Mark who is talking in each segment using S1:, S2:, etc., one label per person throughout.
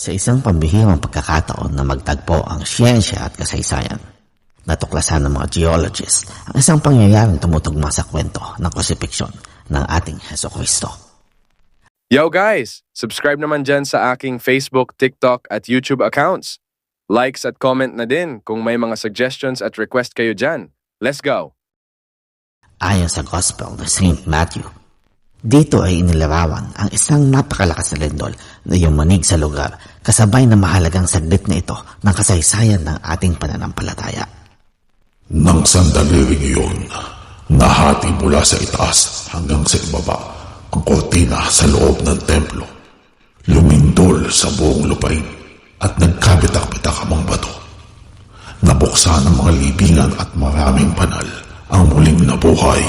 S1: Sa isang pambihirang pagkakataon na magtagpo ang siyensya at kasaysayan, natuklasan ng mga geologists ang isang pangyayaring tumutugma sa kwento ng krusipiksyon ng ating Heso Kristo.
S2: Yo guys! Subscribe naman dyan sa aking Facebook, TikTok at YouTube accounts. Likes at comment na din kung may mga suggestions at request kayo dyan. Let's go!
S1: Ayon sa Gospel ng St. Matthew, dito ay inilarawan ang isang napakalakas na lindol na yumanig sa lugar kasabay na mahalagang saglit na ito ng kasaysayan ng ating pananampalataya.
S3: Nang sandali rin iyon, nahati mula sa itaas hanggang sa ibaba ang kortina sa loob ng templo. Lumindol sa buong lupain at nagkabitak-bitak ang mga bato. Nabuksan ang mga libingan at maraming banal ang muling nabuhay.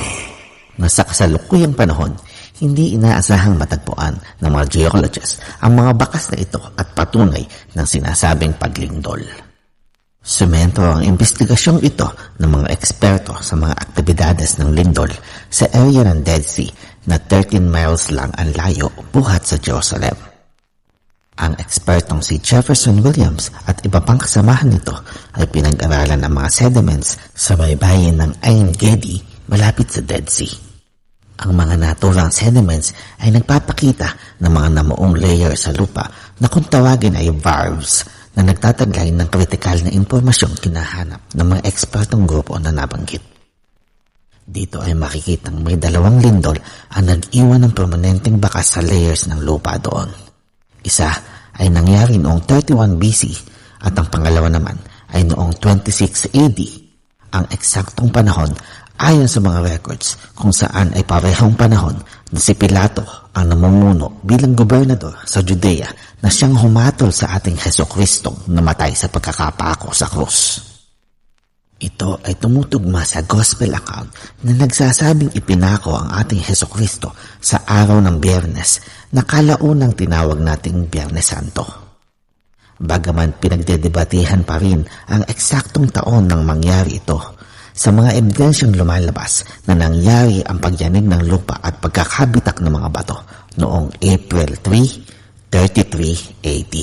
S1: na sa kasalukuyang panahon, hindi inaasahang matagpuan ng mga geologists ang mga bakas na ito at patunay ng sinasabing paglindol. Sumento ang investigasyong ito ng mga eksperto sa mga aktibidades ng lindol sa area ng Dead Sea na 13 miles lang ang layo buhat sa Jerusalem. Ang ekspertong si Jefferson Williams at iba pang kasamahan nito ay pinag-aralan ang mga sediments sa baybayin ng Ain Gedi malapit sa Dead Sea. Ang mga naturang sediments ay nagpapakita ng mga namuong layer sa lupa na kung tawagin ay varves na nagtataglay ng kritikal na impormasyong kinahanap ng mga ekspertong grupo na nabanggit. Dito ay makikitang may dalawang lindol ang nag-iwan ng permanenteng bakas sa layers ng lupa doon. Isa ay nangyari noong 31 BC at ang pangalawa naman ay noong 26 AD. Ang eksaktong panahon ayon sa mga records kung saan ay parehong panahon na si Pilato ang namumuno bilang gobernador sa Judea na siyang humatol sa ating Heso Kristong namatay sa pagkakapako sa krus. Ito ay tumutugma sa gospel account na nagsasabing ipinako ang ating Heso Kristo sa araw ng biyernes na kalaunang tinawag nating Biyernes Santo. Bagaman pinagdedebatehan pa rin ang eksaktong taon nang mangyari ito, sa mga ebidensyang lumalabas na nangyari ang pagyanig ng lupa at pagkakabitak ng mga bato noong April 3, 33 AD.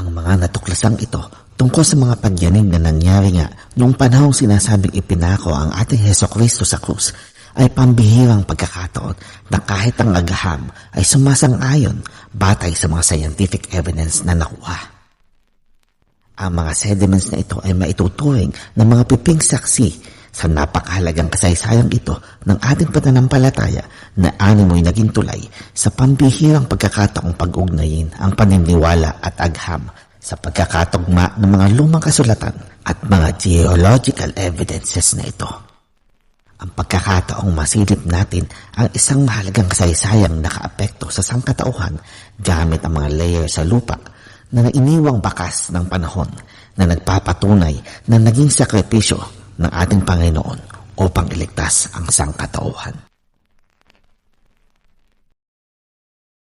S1: Ang mga natuklasang ito tungkol sa mga pagyanig na nangyari nga noong panahong sinasabing ipinako ang ating Heso Kristo sa krus ay pambihirang pagkakataon na kahit ang agaham ay sumasang-ayon batay sa mga scientific evidence na nakuha. Ang mga sediments na ito ay maituturing ng mga piping saksi sa napakahalagang kasaysayang ito ng ating pananampalataya na animoy naging tulay sa pambihirang pagkakataong pag-ugnayin ang paniniwala at agham sa pagkakatugma ng mga lumang kasulatan at mga geological evidences na ito. Ang pagkakataong masilip natin ang isang mahalagang kasaysayang nakaapekto sa sangkatauhan gamit ang mga layer sa lupa na iniwang bakas ng panahon na nagpapatunay na naging sakripisyo ng ating Panginoon upang iligtas ang sangkatauhan.